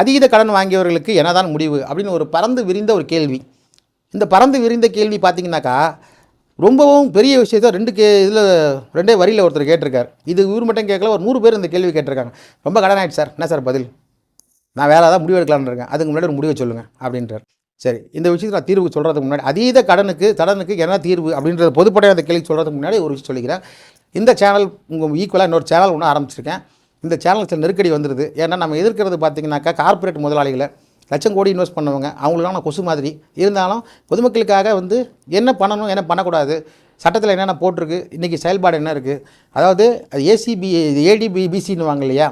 அதீத கடன் வாங்கியவர்களுக்கு என்னதான் முடிவு அப்படின்னு ஒரு பறந்து விரிந்த ஒரு கேள்வி. இந்த பறந்து விரிந்த கேள்வி பார்த்தீங்கன்னாக்கா ரொம்பவும் பெரிய விஷயத்த ரெண்டு கே இதில் ரெண்டே வரியில் ஒருத்தர் கேட்டிருக்கார். இது இவர் மட்டும் கேட்கல ஒரு நூறு பேர் இந்த கேள்வி கேட்டிருக்காங்க. ரொம்ப கடன் ஆயிடுச்சு சார். என்ன சார் பதில்? நான் வேறு ஏதாவது முடிவு எடுக்கலாம்னு இருக்கேன். அதுக்கு முன்னாடி ஒரு முடிவை சொல்லுங்கள் அப்படின்றார். சரி இந்த விஷயத்தை நான் தீர்வு சொல்கிறதுக்கு முன்னாடி அதீத கடனுக்கு கடனுக்கு என்ன தீர்வு அப்படின்றத பொதுப்படையாக அந்த கேள்வி சொல்கிறதுக்கு முன்னாடி ஒரு விஷயம் சொல்லிக்கிறேன். இந்த சேனல் உங்கள் ஈக்குவலாக இன்னொரு சேனல் ஒன்று ஆரம்பிச்சிருக்கேன். இந்த சேனல் சில நெருக்கடி வந்துடுது ஏன்னா நம்ம எதிர்க்கிறது பார்த்திங்கனாக்கா கார்ப்பரேட் முதலாளிகளை லட்சம் கோடி இன்வெஸ்ட் பண்ணவங்க அவங்களுக்கான கொசு மாதிரி. இருந்தாலும் பொதுமக்களுக்காக வந்து என்ன பண்ணணும் என்ன பண்ணக்கூடாது சட்டத்தில் என்னென்ன போட்டிருக்கு இன்றைக்கி செயல்பாடு என்ன இருக்குது அதாவது ஏசிபி ஏடிபிபிசின்னு வாங்க இல்லையா?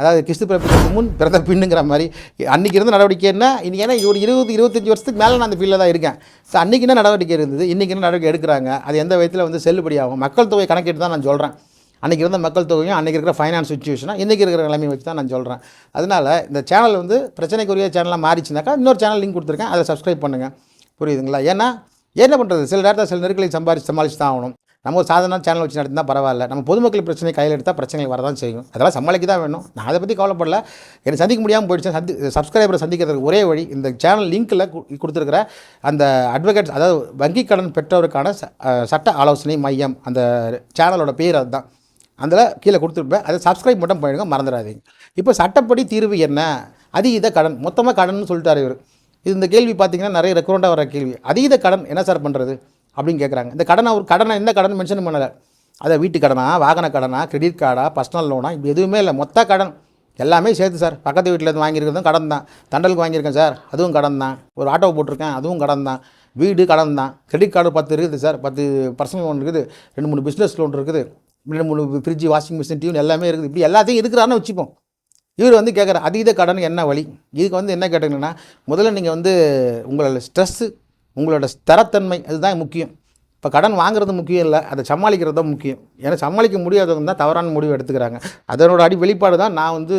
அதாவது கிறிஸ்து பிறப்புக்கு முன் பிறந்த பின்னுங்கிற மாதிரி. அன்றைக்கி இருந்த நடவடிக்கை என்ன? இன்றைக்கி ஏன்னா ஒரு இருபது இருபத்தஞ்சி வருஷத்துக்கு மேலே நான் அந்த ஃபீல்டில் தான் இருக்கேன். ஸோ அன்றைக்கி என்ன நடவடிக்கை இருந்தது? இன்றைக்கி என்ன நடவடிக்கை எடுக்கிறாங்க? அது எந்த விதத்தில் வந்து செல்லுபடியாகும்? மக்கள் தொகை கணக்கிட்டு தான் நான் சொல்கிறேன் அன்றைக்கி இருந்த மக்கள் தொகையும் அன்றைக்கி இருக்கிற ஃபைனான்ஸ் சுச்சுவேஷனாக இன்றைக்கி இருக்கிற நிலைமையை வச்சு தான் நான் சொல்கிறேன் அதனால் இந்த சேனல் வந்து பிரச்சனைக்குரிய சேனலாக மாறிச்சுனாக்கா இன்னொரு சேனல் லிங்க் கொடுத்துருக்கேன். அதை சப்ஸ்கிரைப் பண்ணுங்கள் புரியுதுங்களா? ஏன்னா என்ன பண்ணுறது சில நேரத்தில் சில நெருக்கலை சம்பாதிச்சு சமாளிச்சு தான் ஆகணும். நம்ம ஒரு சாதாரண சேனல் வச்சு நடத்தினா பரவாயில்ல. நம்ம பொதுமக்கள் பிரச்சனை கையில் எடுத்தால் பிரச்சனைகள் வரதான் செய்யும். அதெல்லாம் சமாளிக்க தான் வேணும். நான் அதை பற்றி கவலைப்படல. எனக்கு சந்திக்க முடியாமல் போயிடுச்சு. சந்தி சப்ஸ்கிரைபரை சந்திக்கிறதுக்கு ஒரே வழி இந்த சேனல் லிங்க்கில் கொடுத்துருக்கிற அந்த அட்வொகேட்ஸ் அதாவது வங்கி கடன் பெற்றவருக்கான ச- சட்ட ஆலோசனை மையம். அந்த சேனலோட பேர் அதுதான். அதில் கீழே கொடுத்துருப்பேன். அதை சப்ஸ்கிரைப் மட்டும் பண்ணிடுங்க மறந்துடாதீங்க. இப்போ சட்டப்படி தீர்வு என்ன? அதீத கடன் மொத்தமாக கடன் சொல்லிட்டார் இவர். இது இந்த கேள்வி பார்த்தீங்கன்னா நிறைய ரெக்குரண்டாக வர கேள்வி. அதீத கடன் என்ன சார் பண்ணுறது அப்படின்னு கேட்குறாங்க இந்த கடனை ஒரு கடனை என்ன கடன் மென்ஷன் பண்ணலை. அதை வீட்டு கடனா வாகன கடனா கிரெடிட் கார்டா பர்சனல் லோனா இப்படி எதுவுமே இல்லை. மொத்த கடன் எல்லாமே சேர்த்து சார் பக்கத்து வீட்டில் இருந்து வாங்கியிருக்கிறதும் கடன் தான். தண்டலுக்கு வாங்கியிருக்கேன் சார் அதுவும் கடன் தான். ஒரு ஆட்டோ போட்டிருக்கேன் அதுவும் கடன் தான். வீடு கடன் தான். கிரெடிட் கார்டு பத்து இருக்குது சார் பத்து பர்சனல் லோன் இருக்குது. ரெண்டு மூணு பிஸ்னஸ் லோன் இருக்குது. மூணு ஃப்ரிட்ஜ் வாஷிங் மிஷின் டியூன் எல்லாமே இருக்குது. இப்படி எல்லாத்தையும் இருக்கிறான்னு வச்சுப்போம். இவர் வந்து கேட்குற அதீத கடன் என்ன வழி? இதுக்கு வந்து என்ன கேட்டிங்கன்னா முதல்ல நீங்கள் வந்து உங்களோட ஸ்ட்ரெஸ்ஸு உங்களோட ஸ்திரத்தன்மை அதுதான் முக்கியம். இப்போ கடன் வாங்குறது முக்கியம் இல்லை அதை சமாளிக்கிறது தான் முக்கியம். ஏன்னா சமாளிக்க முடியாதவங்க தான் தவறான முடிவு எடுத்துக்கிறாங்க. அதனோட அடி வெளிப்பாடு தான் நான் வந்து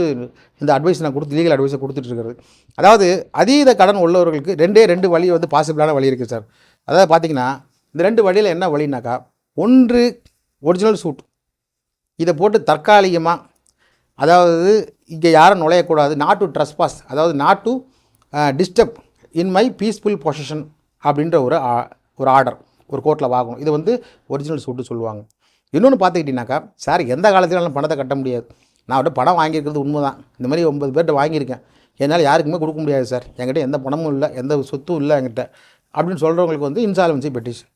இந்த அட்வைஸ் நான் கொடுத்து லீகல் அட்வைஸை கொடுத்துட்ருக்கிறது அதாவது அதீத கடன் உள்ளவர்களுக்கு ரெண்டே ரெண்டு வழி வந்து பாசிபிளான வழி இருக்குது சார் அதாவது பார்த்தீங்கன்னா இந்த ரெண்டு வழியில் என்ன வழினாக்கா ஒன்று ஒரிஜினல் சூட் இதை போட்டு தற்காலிகமாக அதாவது இங்கே யாரும் நுழையக்கூடாது. நாட் டு ட்ரெஸ்பாஸ் அதாவது not to disturb in my peaceful position அப்படின்ற ஒரு ஆ- ஒரு ஆர்டர் ஒரு கோர்ட்டில் வாங்கணும். இது வந்து ஒரிஜினல் சூட்டு சொல்லுவாங்க. இன்னொன்று பார்த்துக்கிட்டிங்கனாக்கா சார் எந்த காலத்திலும் பணத்தை கட்ட முடியாது. நான் அவர்கிட்ட பணம் வாங்கியிருக்கிறது உண்மை தான் இந்த மாதிரி ஒன்பது பேர்கிட்ட வாங்கியிருக்கேன். என்னால் யாருக்குமே கொடுக்க முடியாது சார் என்கிட்ட எந்த பணமும் இல்லை எந்த சொத்தும் இல்லை என்கிட்ட. அப்படின்னு சொல்கிறவங்களுக்கு வந்து இன்சால்வன்சி பெட்டிஷன்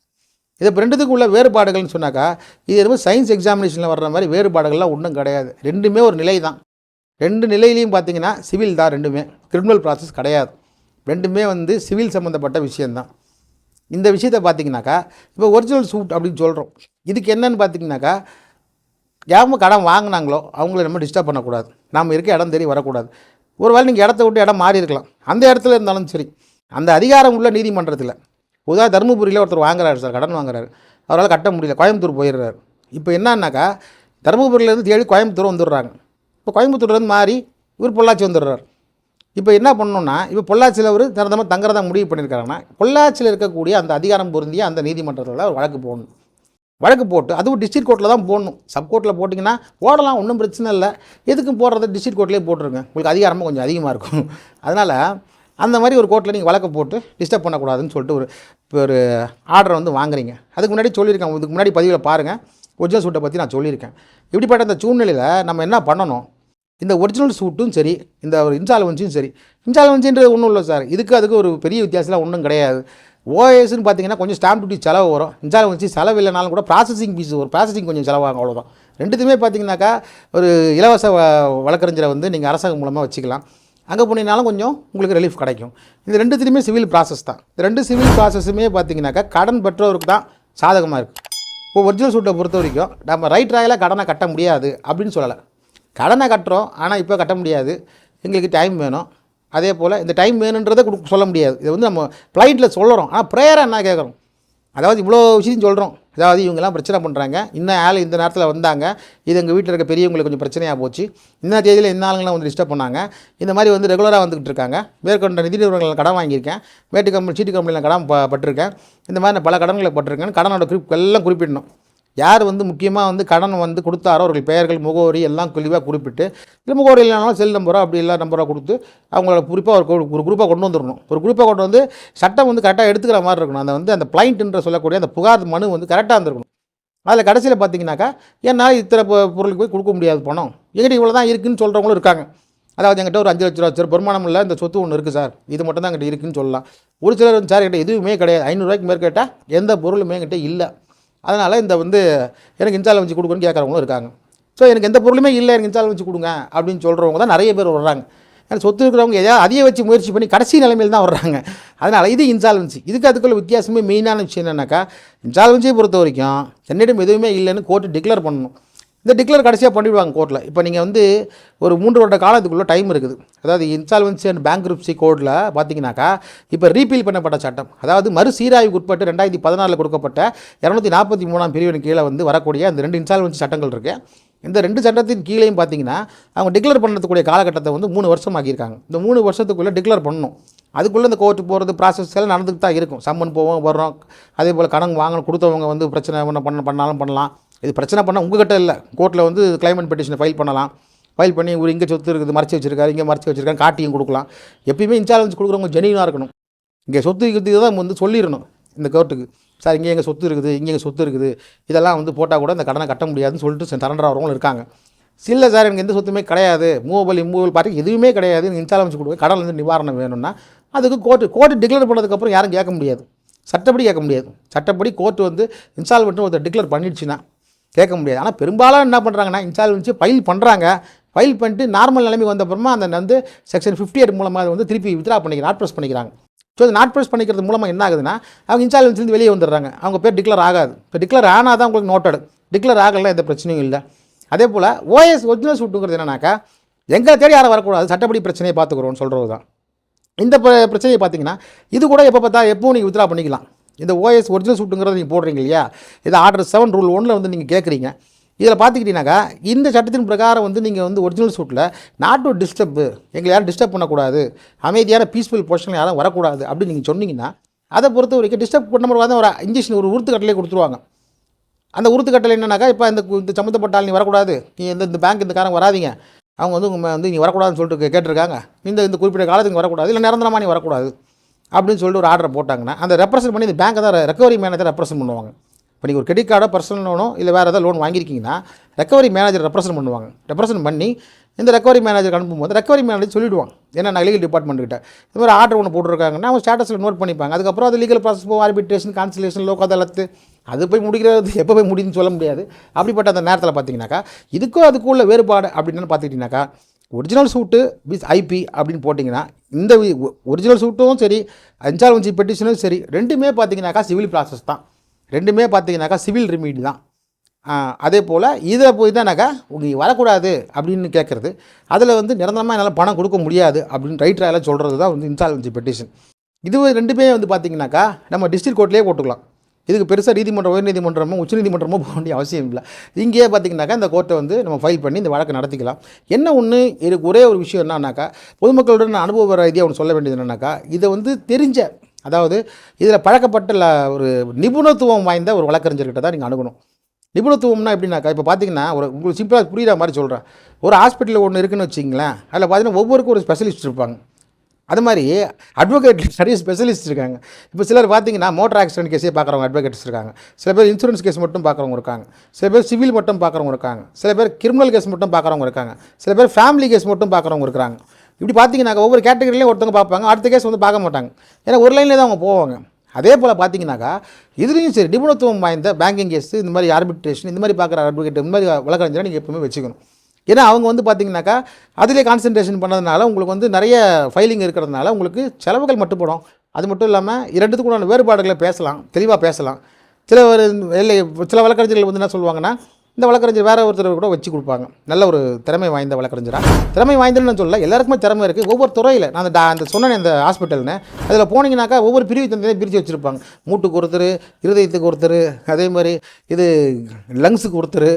இது ரெண்டுத்துக்கு உள்ள வேறுபாடுகள்னு சொன்னாக்கா இது எதுவும் சயின்ஸ் எக்ஸாமினேஷனில் வர்ற மாதிரி வேறுபாடுகள்லாம் ஒன்றும் கிடையாது. ரெண்டுமே ஒரு நிலை தான். ரெண்டு நிலையிலையும் பார்த்தீங்கன்னா சிவில் தான் ரெண்டுமே. கிரிமினல் ப்ராசஸ் கிடையாது. ரெண்டுமே வந்து சிவில் சம்மந்தப்பட்ட விஷயந்தான் இந்த விஷயத்தை பார்த்தீங்கன்னாக்கா இப்போ ஒரிஜினல் சூட் அப்படின்னு சொல்கிறோம் இதுக்கு என்னன்னு பார்த்தீங்கன்னாக்கா யாரும் கடன் வாங்கினாங்களோ அவங்கள நம்ம டிஸ்டர்ப் பண்ணக்கூடாது. நாம் இருக்க இடம் தேடி வரக்கூடாது. ஒரு வேளை நீங்கள் இடத்த விட்டு இடம் மாறி இருக்கலாம் அந்த இடத்துல இருந்தாலும் சரி. அந்த அதிகாரம் உள்ள நீதிமன்றத்தில் பொதுவாக தருமபுரியில் ஒருத்தர் வாங்குறாரு சார் கடன் வாங்குறாரு. அவரால் கட்ட முடியல கோயம்புத்தூர் போயிடுறாரு. இப்போ என்னன்னாக்கா தருமபுரியிலேருந்து தேடி கோயம்புத்தூர் வந்துடுறாங்க. இப்போ கோயம்புத்தூர்லேருந்து மாறி இவர் பொள்ளாச்சி வந்துடுறார். இப்போ என்ன பண்ணணும்னா இப்போ பொள்ளாச்சியில் அவர் திறந்தமாக தங்குறதா முடிவு பண்ணியிருக்காங்கன்னா பொள்ளாச்சியில் இருக்கக்கூடிய அந்த அதிகாரம் பொருந்திய அந்த நீதிமன்றத்தில் வழக்கு போடணும். வழக்கு போட்டு அதுவும் டிஸ்ட்ரிக்ட் கோர்ட்டில் தான் போடணும். சப் கோர்ட்டில் போட்டிங்கன்னா போடலாம் ஒன்றும் பிரச்சனை இல்லை. எதுக்கும் போடுறத டிஸ்ட்ரிக்ட் கோர்ட்லேயே போட்டுருங்க. உங்களுக்கு அதிகாரமும் கொஞ்சம் அதிகமாக இருக்கும். அதனால் அந்த மாதிரி ஒரு கோர்ட்டில் நீங்கள் வழக்கு போட்டு டிஸ்டர்ப் பண்ணக்கூடாதுன்னு சொல்லிட்டு ஒரு இப்போ ஒரு ஆர்டரை வந்து வாங்குறீங்க. அதுக்கு முன்னாடி சொல்லியிருக்கேன் இதுக்கு முன்னாடி பதிவில் பாருங்கள் ஒரிஜினல் சூட்டை பற்றி நான் சொல்லியிருக்கேன். இப்படிப்பட்ட இந்த சூழ்நிலையில் நம்ம என்ன பண்ணணும்? இந்த ஒரிஜினல் சூட்டும் சரி இந்த ஒரு இன்சால்வன்சியும் சரி இன்சால்வன்சின்றது ஒன்றும் இல்லை சார் இதுக்கு அதுக்கு ஒரு பெரிய வித்தியாசம்லாம் ஒன்றும் கிடையாது. ஓஎஸ்ன்னு பார்த்தீங்கன்னா கொஞ்சம் ஸ்டாம்ப் டியூட்டி செலவு வரும். இன்சால்வன்சி செலவு இல்லைனாலும் கூட ப்ராசஸிங் ஃபீஸ் ஒரு ப்ராசஸிங் கொஞ்சம் செலவாகும் அவ்வளோதான் ரெண்டுத்துமே பார்த்தீங்கன்னாக்கா ஒரு இலவச வ- வழக்கறிஞரை வந்து நீங்கள் அரசாங்கம் மூலமாக வச்சுக்கலாம். அங்கே போனீங்கனாலும் கொஞ்சம் உங்களுக்கு ரிலீஃப் கிடைக்கும். இது ரெண்டுத்துலேயுமே சிவில் ப்ராசஸ் தான். இந்த ரெண்டு சிவில் ப்ராசஸுமே பார்த்தீங்கன்னாக்கா கடன் பெற்றவருக்கு தான் சாதகமாக இருக்குது இப்போ ஒரிஜினல் சூட்டை பொறுத்த வரைக்கும் நம்ம ரைட் ராயில் கடனை கட்ட முடியாது அப்படின்னு சொல்லலை. கடனை கட்டுறோம் ஆனால் இப்போ கட்ட முடியாது. எங்களுக்கு டைம் வேணும். அதே போல் இந்த டைம் வேணுன்றதை கொடுக்க சொல்ல முடியாது. இது வந்து நம்ம ஃப்ளைட்டில் சொல்கிறோம் ஆனால் ப்ரேயராக என்ன கேட்குறோம் அதாவது இவ்வளோ விஷயம் சொல்கிறோம் அதாவது இவங்கெல்லாம் பிரச்சனை பண்ணுறாங்க இன்னும் ஆள் இந்த நேரத்தில் வந்தாங்க. இது எங்கள் வீட்டில் இருக்க பெரியவங்களுக்கு கொஞ்சம் பிரச்சனையாக போச்சு. இந்த தேதியில் இந்த ஆளுங்களாம் வந்து டிஸ்டர்ப் பண்ணாங்க. இந்த மாதிரி வந்து ரெகுலராக வந்துக்கிட்டு இருக்காங்க. மேற்கொண்ட நிதி நிறுவனங்களில் கடன் வாங்கியிருக்கேன். மேட்டு கம்பெனி சீட்டு கம்பெனியில் கடன் பட்டிருக்கேன். இந்த மாதிரி பல கடன்களை பட்டிருக்கேன் கடனோட குறிப்பு எல்லாம் குறிப்பிடணும். யார் வந்து முக்கியமாக வந்து கடன் வந்து கொடுத்தாரோ அவர்கள் பெயர்கள் முகவரி எல்லாம் தெளிவாக குறிப்பிட்டு இல்லை முகவரி இல்லைனாலும் செல் நம்பரோ அப்படி இல்லை நம்பரோ கொடுத்து அவங்களோட குறிப்பாக ஒரு ஒரு குரூப்பாக கொண்டு வந்துடணும் ஒரு குரூப்பாக கொண்டு வந்து சட்டம் வந்து கரெக்டாக எடுத்துக்கிற மாதிரி இருக்கணும். அந்த வந்து அந்த பிளைண்ட்ன்ற சொல்லக்கூடிய அந்த புகார் மனு வந்து கரெக்டாக இருந்திருக்கணும். அதில் கடைசியில் பார்த்தீங்கன்னாக்கா என்னால் இத்தனை பொருளுக்கு போய் கொடுக்க முடியாது பணம். எங்கிட்ட இவ்வளோ தான் இருக்குதுன்னு சொல்கிறவங்களும் இருக்காங்க. அதாவது என்கிட்ட ஒரு அஞ்சு லட்ச ரூபா சார் வருமானம் இல்லை இந்த சொத்து ஒன்று இருக்குது சார். இது மட்டும் தான் என்கிட்ட இருக்குன்னு சொல்லலாம். ஒரு சிலர் சார் என்கிட்ட எதுவுமே கிடையாது. ஐநூறுரூவாய்க்கு மேற்கிட்ட எந்த பொருளுமே என்கிட்ட இல்லை. அதனால் இந்த வந்து எனக்கு இன்சால் வச்சு கொடுக்குன்னு கேட்குறவங்களும் இருக்காங்க. ஸோ எனக்கு எந்த பொருளுமே இல்லை எனக்கு இன்சால் வச்சு கொடுங்க அப்படின்னு சொல்கிறவங்க தான் நிறைய பேர் வர்றாங்க. ஏன்னா சொத்து இருக்கிறவங்க எதாவது அதையே வச்சு முயற்சி பண்ணி கடைசி நிலைமையில் தான் வர்றாங்க. அதனால் இது இன்சால்வன்சி இதுக்கு அதுக்குள்ள வித்தியாசமே மெயினான விஷயம் என்னன்னாக்கா இன்சால்வன்சியை பொறுத்த வரைக்கும் என்னிடம் எதுவுமே இல்லைன்னு கோர்ட்டு டிக்ளேர் பண்ணணும். இந்த டிக்ளேர் கடைசியாக பண்ணிவிடுவாங்க கோர்ட்டில் இப்போ நீங்கள் வந்து ஒரு மூன்று வருட காலத்துக்குள்ளே டைம் இருக்குது. அதாவது இன்சால்வன்சி அண்ட் பேங்க்ரப்சி கோடில் பார்த்தீங்கன்னாக்கா இப்போ ரீபீல் பண்ணப்பட்ட சட்டம் அதாவது மறுசீராய்வுக்கு உட்பட்டு ரெண்டாயிரத்தி பதினாலில் கொடுக்கப்பட்ட இரநூத்தி நாற்பத்தி மூணாம் பிரிவின் கீழே வந்து வரக்கூடிய அந்த ரெண்டு இன்சால்வன்சி சட்டங்கள் இருக்குது இந்த ரெண்டு சட்டத்தின் கீழேயும் பார்த்தீங்கன்னா அவங்க டிக்ளேர் பண்ணுறதுக்கூடிய காலகட்டத்தை வந்து மூணு வருஷம் ஆகியிருக்காங்க இந்த மூணு வருஷத்துக்குள்ளே டிக்ளேர் பண்ணணும். அதுக்குள்ளே இந்த கோர்ட்டு போகிறது ப்ராசஸ் எல்லாம் நடந்துக்கிட்டு தான் இருக்கும். சம்மன் போவோம் வர்றோம். அதே போல் கடன் வாங்கணும் கொடுத்தவங்க வந்து பிரச்சனை ஒன்று பண்ண பண்ணாலும் பண்ணலாம். இது பிரச்சனை பண்ணால் உங்ககிட்ட இல்லை. கோர்ட்டில் வந்து கிளைமேட் பெட்டிஷனை ஃபைல் பண்ணலாம். ஃபைல் பண்ணி ஒரு இங்கே சொத்து இருக்குது மறைச்சி வச்சிருக்காரு இங்கே மறைச்சி வச்சிருக்காரு காட்டியும் கொடுக்கலாம். எப்பயுமே இன்சார்ஜ் கொடுக்குறவங்க ஜெனியூனாக இருக்கணும். இங்கே சொத்து இருக்குது தான் வந்து சொல்லிடணும் இந்த கோர்ட்டுக்கு சார் இங்கே எங்கள் சொத்து இருக்குது இங்கே எங்கள் சொத்து இருக்குது இதெல்லாம் வந்து போட்டால் கூட இந்த கடனை கட்ட முடியாதுன்னு சொல்லிட்டு சரண்டர் இருக்காங்க. இல்லை சார் எனக்கு எந்த சொத்துமே கிடையாது. மூவபிள் இம்மூவல் பார்ட்டி எதுவுமே கிடையாது. இன்சாலன்ஸ் கொடுக்க கடன் வந்து நிவாரணம் வேணும்னா அதுக்கு கோர்ட்டு கோர்ட்டு டிக்ளேர் பண்ணதுக்கப்புறம் யாரும் கேட்க முடியாது. சட்டப்படி கேட்க முடியாது. சட்டப்படி கோர்ட்டு வந்து இன்ஸ்டால்மெண்ட்னு ஒருத்தர் டிக்ளேர் பண்ணிடுச்சுன்னா கேட்க முடியாது. ஆனால் பெரும்பாலும் என்ன பண்ணுறாங்கன்னா இன்சால்வன்சி ஃபைல் பண்ணுறாங்க ஃபைல் பண்ணிட்டு நார்மல் நிலைமைக்கு வந்தப்புறமா அந்த வந்து செக்ஷன் ஃபிஃப்டி எயிட் மூலமாக அதை வந்து திருப்பி வித்ரா பண்ணிக்கிறாங்க நாட் ப்ரெஸ் பண்ணிக்கிறாங்க. ஸோ அது நாட் ப்ரெஸ் பண்ணிக்கிறது மூலமாக என்ன ஆகுதுன்னா அவங்க இன்சால்வன்சிலேருந்து வெளியே வந்துடுறாங்க. அவங்க பேர் டிக்ளேர் ஆகாது. இப்போ டிக்ளேர் ஆனால் தான் உங்களுக்கு நோட்டட் டிக்ளேர் ஆகலாம் எந்த பிரச்சனையும் இல்லை. அதே போல் ஓஎஸ் ஒரிஜினல் சூட்டுங்கிறது என்னன்னாக்கா எங்களை தேடி யாரும் வரக்கூடாது. சட்டப்படி பிரச்சனையை பார்த்துக்குறோம்னு சொல்கிறது தான் இந்த பிரச்சனையை பார்த்தீங்கன்னா இது கூட எப்போ பார்த்தா எப்பவும் நீங்கள் வித்ரா பண்ணிக்கலாம். இந்த ஓஎஸ் ஒரிஜினல் சூட்டுங்கிறத நீங்கள் போடுறீங்க இல்லையா? இது ஆர்டர் செவன் ரூல் ஒன்றில் வந்து நீங்கள் கேட்குறீங்க இதில் பார்த்துக்கிட்டீங்கன்னாக்கா இந்த சட்டத்தின் பிரகாரம் வந்து நீங்கள் வந்து ஒரிஜினல் சூட்டில் நாட் டு டிஸ்டர்ப் எங்களை யாரும் டிஸ்டர்ப் பண்ணக்கூடாது. அமைதியான பீஸ்ஃபுல் பொசிஷனில் யாரும் வரக்கூடாது அப்படின்னு நீங்கள் சொன்னீங்கன்னா அதை பொறுத்த வரைக்கும் டிஸ்டர்ப் பண்ண மாதிரி ஒரு இன்ஜெக்ஷன் ஒரு உருத்து கொடுத்துருவாங்க. அந்த உருத்து கட்டளை என்னன்னாக்கா இப்போ இந்த இந்த சம்மந்தப்பட்ட ஆள் நீ வரக்கூடாது. நீ இந்த இந்த பேங்க் இந்த காரங்க வராதீங்க. அவங்க வந்து உங்கள் வந்து நீ வரக்கூடாதுன்னு சொல்லிட்டு கேட்டிருக்காங்க. இந்த இந்த குறிப்பிட்ட காலத்துக்கு வரக்கூடாது. இல்லை நிரந்தரமாக நீ வரக்கூடாது. அப்படின்னு சொல்லிட்டு ஒரு ஆர்டர் போட்டாங்கன்னா அந்த ரெப்ரசன்ட் பண்ணி இந்த பேங்க்கை தான் ரெக்கவரி மேனேஜர் ரெப்ரசன்ட் பண்ணுவாங்க. இப்போ நீங்கள் ஒரு கிரெடிட் கார்டோ பர்சனல் லோனோ இல்லை வேறு ஏதாவது லோன் வாங்கியிருக்கீங்கன்னா ரெக்கவரி மேனேஜர் ரெப்ரசன்ட் பண்ணுவாங்க. ரெப்ரசன்ட் பண்ணி இந்த ரெக்கவரி மேனேஜர் அனுப்பும்போது ரெக்கவரி மேனேஜர் சொல்லிவிடுவாங்க ஏன்னா நான் லீகல் டிபார்ட்மெண்ட்டுக்கிட்ட இது இந்த மாதிரி ஆர்டர் ஒன்று போட்டிருக்காங்கன்னா அவங்க ஸ்டேட்டஸில் நோட் பண்ணிப்பாங்க. அதுக்கப்புறம் அது லீகல் ப்ராசஸ் போகும் ஆர்பிட்ரேஷன் கான்சலேஷன் லோக் அதாலத்து அது போய் முடிக்கிறது எப்போ போய் முடியுதுன்னு சொல்ல முடியாது. அப்படிப்பட்ட அந்த நேரத்தில் பார்த்தீங்கன்னாக்கா இதுக்கும் அதுக்கும் உள்ள வேறுபாடு அப்படின்னு பார்த்துக்கிட்டிங்கனாக்கா ஒரிஜினல் சூட்டு வித் ஐபி அப்படின்னு போட்டிங்கன்னா இந்த ஒரிஜினல் சூட்டும் சரி இன்சால்வன்சி பெட்டிஷனும் சரி ரெண்டுமே பார்த்தீங்கன்னாக்கா சிவில் ப்ராசஸ் தான். ரெண்டுமே பார்த்தீங்கன்னாக்கா சிவில் ரிமீடி தான். அதே போல் இதில் போய் தானாக்கா உங்களுக்கு வரக்கூடாது அப்படின்னு கேட்குறது அதில் வந்து நிரந்தரமாக என்னால் பணம் கொடுக்க முடியாது அப்படின்னு ரைட்ராயெல்லாம் சொல்கிறது தான் வந்து இன்சால்வன்சி பெட்டிஷன். இது ரெண்டுமே வந்து பார்த்தீங்கன்னாக்கா நம்ம டிஸ்ட்ரிக்ட் கோர்ட்லேயே போட்டுக்கலாம். இதுக்கு பெருசாக நீதிமன்றம் உயர்நீதிமன்றமோ உச்சநீதிமன்றமோ போக வேண்டிய அவசியம் இல்லை. இங்கேயே பார்த்தீங்கன்னாக்கா இந்த கோர்ட்டை வந்து நம்ம ஃபைல் பண்ணி இந்த வழக்கை நடத்திக்கலாம். என்ன ஒன்று இதுக்கு ஒரே ஒரு விஷயம் என்னன்னாக்கா பொதுமக்களுடன் நான் அனுபவ ரீதியாக ஒன்று சொல்ல வேண்டியது என்னன்னாக்கா இதை வந்து தெரிஞ்ச அதாவது இதில் பழக்கப்பட்ட ஒரு நிபுணத்துவம் வாய்ந்த ஒரு வழக்கறிஞர்கிட்ட தான் நீங்கள் அணுகணும். நிபுணத்துவம்னா எப்படின்னாக்கா இப்போ பார்த்தீங்கன்னா ஒரு உங்களுக்கு சிம்பிளாக புரியுற மாதிரி சொல்கிறேன் ஒரு ஹாஸ்பிட்டலில் ஒன்று இருக்குன்னு வச்சிங்களேன் அதில் பார்த்தீங்கன்னா ஒவ்வொருக்கும் ஒரு ஸ்பெஷலிஸ்ட் இருப்பாங்க. அது மாதிரி அட்வொகேட் நிறைய ஸ்பெஷலிஸ்ட் இருக்காங்க. இப்போ சிலர் பார்த்தீங்கன்னா மோட்டார் ஆக்சிடென்ட் கேஸே பார்க்குறவங்க அட்வொகேட்ஸ் இருக்காங்க. சில பேர் இன்சூரன்ஸ் கேஸ் மட்டும் பார்க்குறவங்க இருக்காங்க. சில பேர் சிவில் மட்டும் பார்க்குறவங்க இருக்காங்க. சில பேர் கிரிமினல் கேஸ் மட்டும் பார்க்குறவங்க இருக்காங்க. சில பேர் ஃபேமிலி கேஸ் மட்டும் பார்க்குறவங்க இருக்காங்க. இப்படி பார்த்தீங்கன்னாக்கா ஒவ்வொரு கேட்டகரியிலையும் ஒருத்தவங்க பார்ப்பாங்க. அடுத்த கேஸ் வந்து பார்க்க மாட்டாங்க. ஏன்னா ஒரு லைனில் தான் அவங்க போவாங்க. அதே போல் பார்த்தீங்கன்னாக்கா இதுலேயும் சரி நிபுணத்துவம் வாய்ந்த பேங்கிங் கேஸ் இந்த மாதிரி ஆர்பிட்ரேஷன் இந்த மாதிரி பார்க்குற அட்வொகேட் இந்த மாதிரி வழக்கறிஞரை நீங்கள் எப்பவுமே வச்சுக்கணும். ஏன்னா அவங்க வந்து பார்த்தீங்கன்னாக்கா அதிலே கான்சன்ட்ரேஷன் பண்ணதுனால உங்களுக்கு வந்து நிறைய ஃபைலிங் இருக்கிறதுனால உங்களுக்கு செலவுகள் மட்டுப்படும் அது மட்டும் இல்லாமல் இரண்டுத்துக்குண்டான வேறுபாடுகளை பேசலாம் தெளிவாக பேசலாம். சில ஒரு இல்லை சில வழக்கறிஞர்கள் வந்து என்ன சொல்லுவாங்கன்னா இந்த வழக்கறிஞர் வேறு ஒருத்தர் கூட வச்சு கொடுப்பாங்க. நல்ல ஒரு திறமை வாய்ந்த வழக்கறிஞராக திறமை வாய்ந்தன்னு சொல்ல எல்லாருக்குமே திறமை இருக்குது ஒவ்வொரு துறையில் நான் அந்த அந்த சொன்னேன் இந்த ஹாஸ்பிட்டல்னு அதில் போனீங்கன்னாக்கா ஒவ்வொரு பிரிவு தந்தையை பிரித்து வச்சுருப்பாங்க. மூட்டுக்கு ஒருத்தர் இருதயத்துக்கு ஒருத்தர் அதே மாதிரி இது லங்ஸுக்கு ஒருத்தர்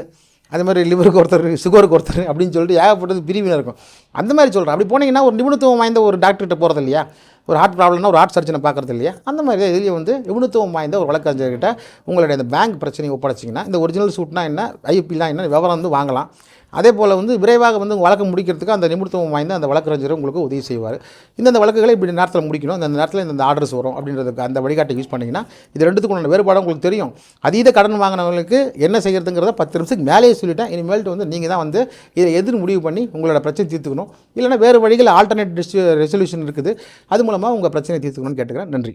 அதே மாதிரி லிவருக்கு ஒருத்தர் சுகருக்கு ஒருத்தர் அப்படின்னு சொல்லிட்டு ஏகப்பட்டது பிரிவினர் இருக்கும். அந்த மாதிரி சொல்கிறேன் அப்படி போனீங்கன்னா ஒரு நிபுணத்துவம் வாய்ந்த ஒரு டாக்டர்கிட்ட போகிறது இல்லையா? ஒரு ஹார்ட் ப்ராப்ளம்னா ஒரு ஹார்ட் சர்ஜனை பார்க்குறது இல்லையா? அந்த மாதிரி தான் இதுலேயும் வந்து நிபுணத்துவம் வாய்ந்த ஒரு வழக்கறிஞர்கிட்ட உங்களுடைய இந்த பேங்க் பிரச்சனையை ஒப்படைச்சிங்கன்னா இந்த ஒரிஜினல் சூட்னா என்ன ஐஎப்பிலாம் என்ன விவரம் வந்து வாங்கலாம். அதே போல் வந்து விரைவாக வந்து வழக்கு முடிக்கிறதுக்கு அந்த நிபுணத்துவம் வாய்ந்த அந்த வழக்கறிஞர் உங்களுக்கு உதவி செய்வார். இந்தந்த வழக்குகளை இப்படி நேரத்தில் முடிக்கணும் அந்த நேரத்தில் இந்த ஆர்டர்ஸ் வரும் அப்படின்றதுக்கு அந்த வழிகாட்டை யூஸ் பண்ணிங்கன்னா இது ரெண்டுத்துக்குள்ள வேறுபாடு உங்களுக்கு தெரியும். அதீத கடன் வாங்கினவங்களுக்கு என்ன செய்கிறதுங்கிறத பத்து நிமிஷத்துக்கு மேலேயே சொல்லிட்டேன். இனிமேல்ட்டு வந்து நீங்கள் தான் வந்து இதை எதிர் முடிவு பண்ணி உங்களோட பிரச்சனை தீர்த்துக்கணும். இல்லைன்னா வேறு வழிகள் ஆல்டர்னேட் ரெசல்யூஷன் இருக்குது. அது மூலமாக உங்கள் பிரச்சனையை தீர்த்துக்கணும்னு கேட்டுக்கிறேன். நன்றி.